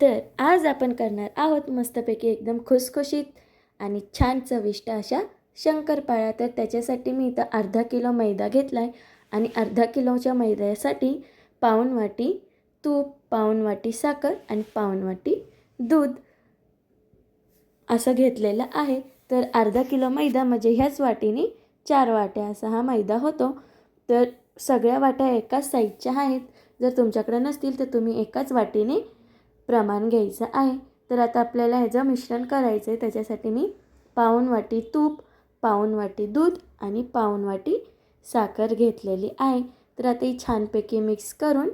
तर आज आपण करणार आहोत मस्तपैकी एकदम खुसखुशीत आणि छान चविष्ट अशा शंकरपाळ्या तर त्याच्यासाठी मी इथं अर्धा किलो मैदा घेतला आहे आणि अर्धा किलोच्या मैद्यासाठी पाऊण वाटी तूप पाऊण वाटी साखर आणि पाऊण वाटी दूध असं घेतलेलं आहे. तर अर्धा किलो मैदा म्हणजे ह्याच वाटीने चार वाट्या असा हा मैदा होतो. तर सगळ्या वाट्या एकाच साईजच्या आहेत. जर तुमच्याकडे नसतील तर तुम्ही एकाच वाटीने प्रमाण घ्यायचं आहे. तर आता आपल्याला ह्याचं मिश्रण करायचं आहे. त्याच्यासाठी मी पाऊण वाटी तूप पाऊण वाटी दूध आणि पाऊण वाटी साखर घेतलेली आहे. तर आता ही छानपैकी मिक्स करून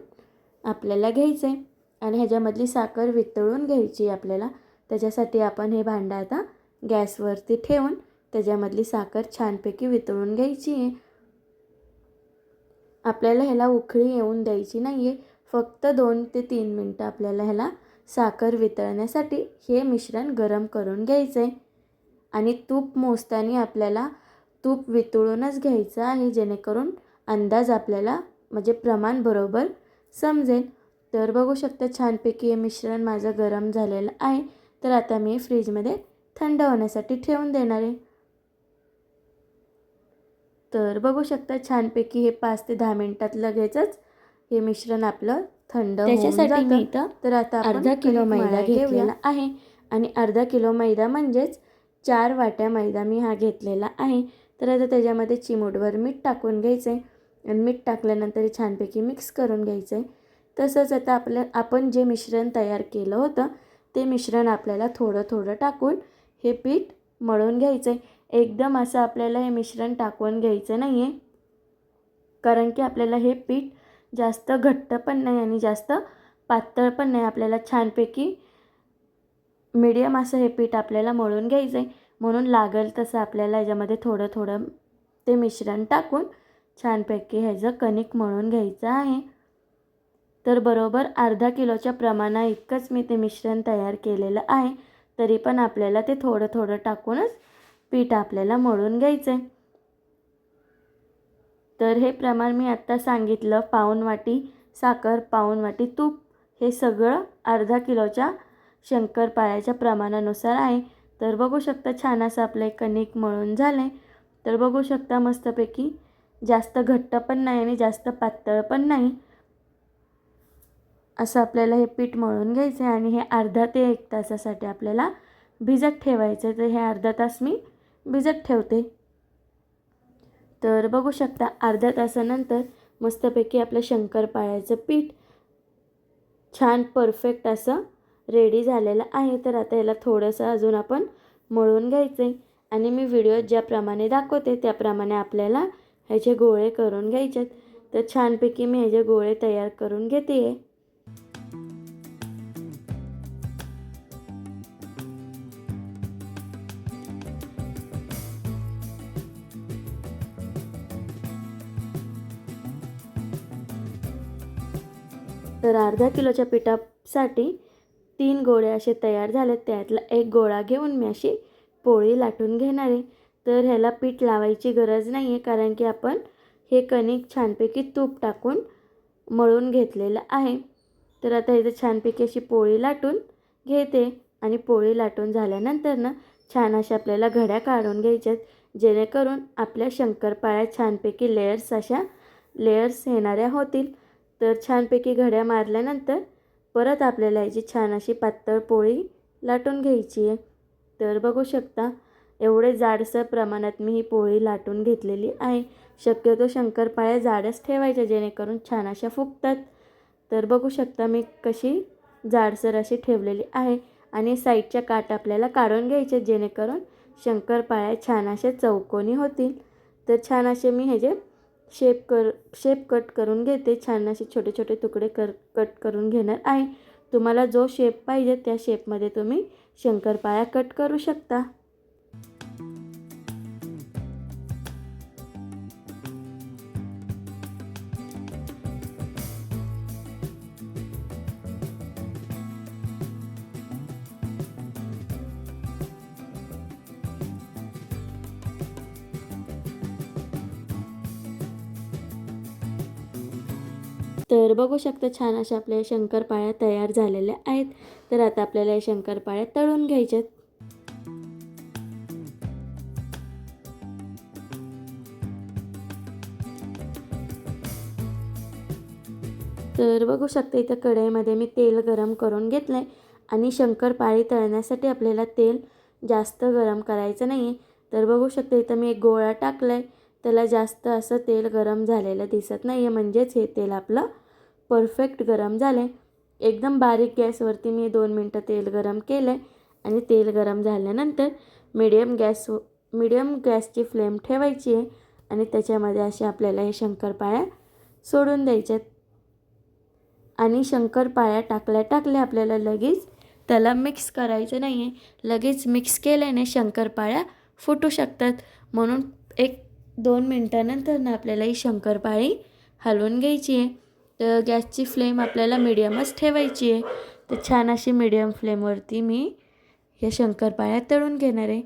आपल्याला घ्यायचं आहे. आणि ह्याच्यामधली साखर वितळून घ्यायची आपल्याला. त्याच्यासाठी आपण हे भांडं आता गॅसवरती ठेवून त्याच्यामधली साखर छानपैकी वितळून घ्यायची आहे. आपल्याला ह्याला उकळी येऊन द्यायची नाही आहे फक्त दोन ते तीन मिनटं आपल्याला ह्याला साखर वितळण्यासाठी हे मिश्रण गरम करून घ्यायचं आहे आणि तूप मोजताना आपल्याला तूप वितळूनच घ्यायचं आहे जेणेकरून अंदाज आपल्याला म्हणजे प्रमाण बरोबर समजेल. तर बघू शकता छानपैकी हे मिश्रण माझं गरम झालेलं आहे. तर आता मी फ्रीजमध्ये थंड होण्यासाठी ठेवून देणार आहे. तर बघू शकता छानपैकी हे पाच ते दहा मिनटात लगेचच हे मिश्रण आपलं थंड त्याच्यासाठी मी इथं तर आता अर्धा किलो मैदा. घेतलेला आहे. आणि अर्धा किलो मैदा म्हणजेच चार वाट्या मैदा मी हा घेतलेला आहे. तर आता त्याच्यामध्ये चिमूटभर मीठ टाकून घ्यायचं आहे आणि मीठ टाकल्यानंतर छानपैकी मिक्स करून घ्यायचं आहे तसंच आता आपलं आपण जे मिश्रण तयार केलं होतं ते मिश्रण आपल्याला थोडं थोडं टाकून हे पीठ मळून घ्यायचं आहे एकदम असं आपल्याला हे मिश्रण टाकून घ्यायचं नाही आहे कारण की आपल्याला हे पीठ जास्त घट्ट पण नाही आणि जास्त पातळ पण नाही. आपल्याला छानपैकी मीडियम असं हे पीठ आपल्याला मळून घ्यायचं आहे म्हणून लागेल तसं आपल्याला ह्याच्यामध्ये थोडं थोडं ते मिश्रण टाकून छानपैकी ह्याचं कणिक मळून घ्यायचं आहे. तर बरोबर अर्धा किलोच्या प्रमाणा इतकंच मी ते मिश्रण तयार केलेलं आहे. तरी पण आपल्याला ते थोडं थोडं टाकूनच पीठ आपल्याला मळून घ्यायचं आहे तर हे प्रमाण मी आत्ता सांगितलं पाऊण वाटी साखर पाऊण वाटी तूप हे सगळं अर्धा किलोच्या शंकरपाळ्याच्या प्रमाणानुसार आहे. तर बघू शकता छान असं आपलं एक कणिक मळून झालं आहे तर बघू शकता मस्तपैकी जास्त घट्ट पण नाही आणि जास्त पातळ पण नाही. असं आपल्याला हे पीठ मळून घ्यायचं आहे आणि हे अर्धा ते एक तासासाठी आपल्याला भिजत ठेवायचं आहे तर हे अर्धा तास मी भिजत ठेवते. तर बघू शकता अर्ध्या तासानंतर मस्तपैकी आपलं शंकरपाळ्याचं पीठ छान परफेक्ट असं रेडी झालेलं आहे. तर आता याला थोडंसं अजून आपण मळून घ्यायचं आहे आणि मी व्हिडिओ ज्याप्रमाणे दाखवते त्याप्रमाणे आपल्याला ह्याचे गोळे करून घ्यायचे तर छानपैकी मी ह्याचे गोळे तयार करून घेते आहे तर अर्धा किलोच्या पिठासाठी तीन गोळे असे तयार झाले त्यातला एक गोळा घेऊन मी अशी पोळी लाटून घेणार. आहे तर ह्याला पीठ लावायची गरज नाही आहे कारण की आपण हे कणिक छानपैकी तूप टाकून मळून घेतलेलं आहे. तर आता इथं छानपैकी अशी पोळी लाटून घेते आणि पोळी लाटून झाल्यानंतर ना छान अशा आपल्याला घड्या काढून घ्यायच्यात जेणेकरून आपल्या शंकरपाळ्या छानपैकी लेयर्स अशा लेयर्स येणाऱ्या होतील. तर छानपैकी घड्या मारल्यानंतर परत आपल्याला याची छान अशी पातळ पोळी लाटून घ्यायची आहे. तर बघू शकता एवढे जाडसर प्रमाणात मी ही पोळी लाटून घेतलेली आहे. शक्यतो शंकरपाळ्या जाडच ठेवायच्या जेणेकरून छान अशा फुगतात. तर बघू शकता मी कशी जाडसर अशी ठेवलेली आहे आणि साईडच्या काट आपल्याला काढून घ्यायचे जेणेकरून शंकरपाळ्या छान अशा चौकोनी होतील. तर छान असे मी ह्याचे शेप कर शेप कट करून घेते. छान असे छोटे छोटे तुकडे कर कट करून घेणार आहे. तुम्हाला जो शेप पाहिजे त्या शेपमध्ये तुम्ही शंकरपाळ्या कट करू शकता. तर बघू शकता छान अशा आपल्या शंकरपाळ्या तयार झालेल्या आहेत. तर आता आपल्याला या शंकरपाळ्या तळून घ्यायच्यात. तर बघू शकता इथं कढईमध्ये मी तेल गरम करून घेतलं आहे आणि शंकरपाळी तळण्यासाठी आपल्याला तेल जास्त गरम करायचं नाही आहे तर बघू शकता इथं मी एक गोळा टाकला आहे त्याला जास्त असं तेल गरम झालेलं दिसत नाही आहे म्हणजेच हे तेल आपलं परफेक्ट गरम झालं आहे एकदम बारीक गॅसवरती मी दोन मिनटं तेल गरम केलं आहे आणि तेल गरम झाल्यानंतर मीडियम गॅस मीडियम गॅसची फ्लेम ठेवायची आहे आणि त्याच्यामध्ये असे आपल्याला हे शंकरपाळ्या सोडून द्यायच्यात आणि शंकरपाळ्या टाकल्या टाकल्या आपल्याला लगेच त्याला मिक्स करायचं नाही आहे लगेच मिक्स केल्याने शंकरपाळ्या फुटू शकतात. म्हणून एक दोन मिनटानंतर ना आपल्याला ही शंकरपाळी हलवून घ्यायची आहे. तर गॅसची फ्लेम आपल्याला मिडियमच ठेवायची आहे. तर छान अशी मिडियम फ्लेमवरती मी या शंकरपाळ्या तळून घेणार आहे.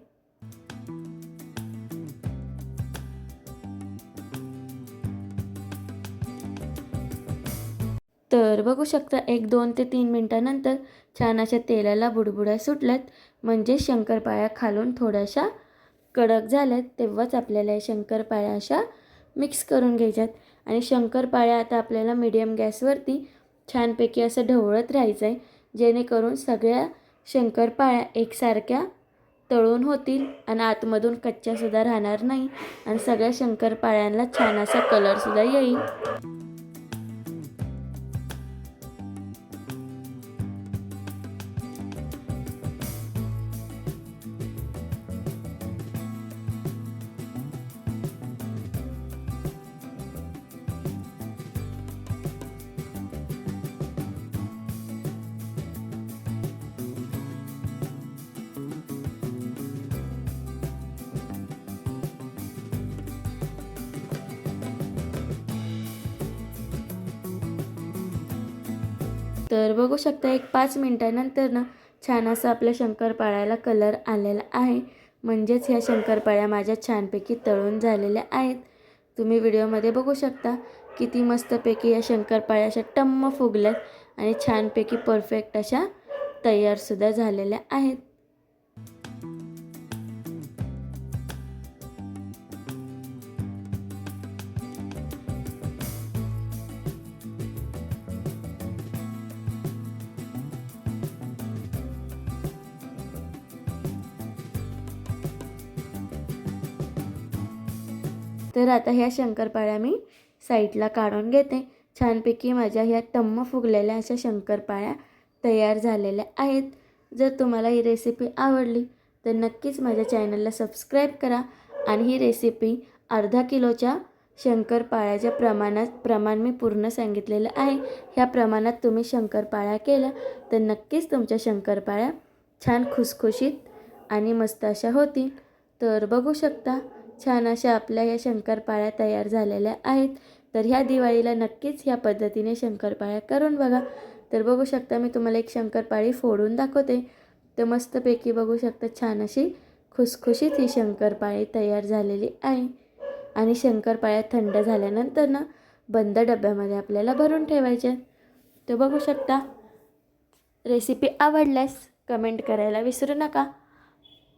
तर बघू शकता एक दोन ते तीन मिनटानंतर छान अशा तेलाला बुडबुड्या सुटल्यात. म्हणजे शंकरपाळ्या खालून थोड्याशा कडक झाल्यात तेव्हाच आपल्याला या शंकरपाळ्या अशा मिक्स करून घ्यायच्यात. आणि शंकरपाळ्या आता आपल्याला मीडियम गॅसवरती छानपैकी असं ढवळत राहायचं आहे जेणेकरून सगळ्या शंकरपाळ्या एकसारख्या तळून होतील आणि आतमधून कच्च्यासुद्धा राहणार नाही आणि सगळ्या शंकरपाळ्यांना छान असा कलरसुद्धा येईल. तर बघू शकता एक पाच मिनटानंतर ना छान असं आपल्या शंकरपाळ्याला कलर आलेला आहे. म्हणजेच ह्या शंकरपाळ्या माझ्या छानपैकी तळून झालेल्या आहेत. तुम्ही व्हिडिओमध्ये बघू शकता किती मस्तपैकी या शंकरपाळ्या अशा टम्म फुगल्यात आणि छानपैकी परफेक्ट अशा तयारसुद्धा झालेल्या आहेत. तर आता ह्या शंकरपाळ्या मी साईडला काढून घेते. छानपैकी माझ्या ह्या टम्म फुगलेल्या अशा शंकरपाळ्या तयार झालेल्या आहेत. जर तुम्हाला ही रेसिपी आवडली तर नक्कीच माझ्या चॅनलला सबस्क्राईब करा आणि ही रेसिपी अर्धा किलोच्या शंकरपाळ्याच्या प्रमाणात प्रमाण मी पूर्ण सांगितलेलं आहे. ह्या प्रमाणात तुम्ही शंकरपाळ्या केल्या तर नक्कीच तुमच्या शंकरपाळ्या छान खुसखुशीत आणि मस्त अशा होतील. तर बघू शकता छान अशा आपल्या या शंकरपाळ्या तयार झालेल्या आहेत. तर ह्या दिवाळीला नक्कीच ह्या पद्धतीने शंकरपाळ्या करून बघा. तर बघू शकता मी तुम्हाला एक शंकरपाळी फोडून दाखवते. तर मस्तपैकी बघू शकता छान अशी खुसखुशीत ही शंकरपाळी तयार झालेली आहे. आणि शंकरपाळ्या थंड झाल्यानंतर ना बंद डब्यामध्ये आपल्याला भरून ठेवायच्या तर बघू शकता. रेसिपी आवडल्यास कमेंट करायला विसरू नका.